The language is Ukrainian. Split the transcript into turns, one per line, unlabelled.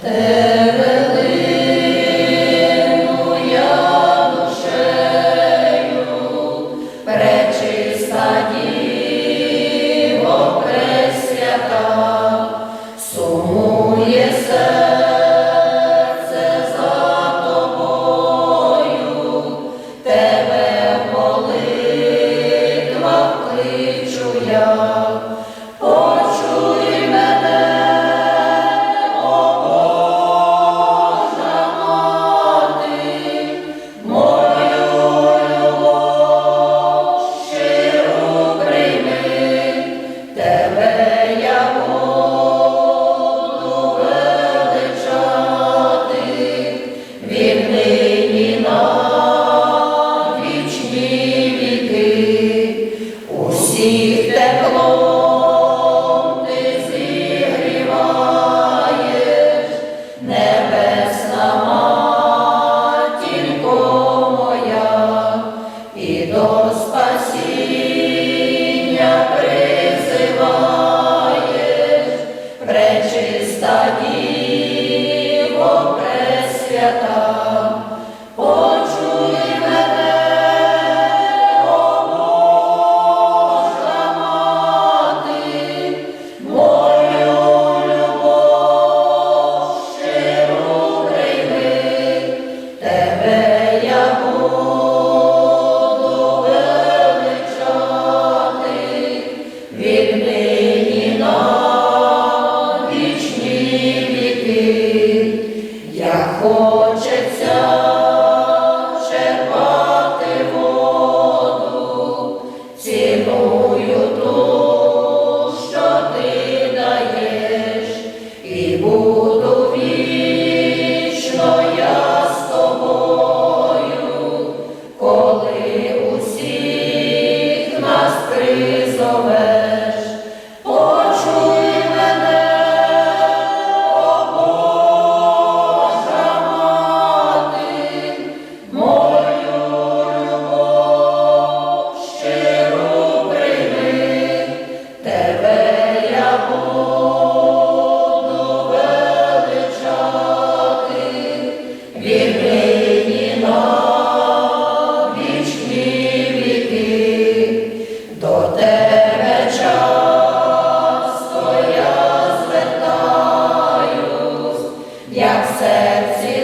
тебе в молитвах кличу я, over. як серці.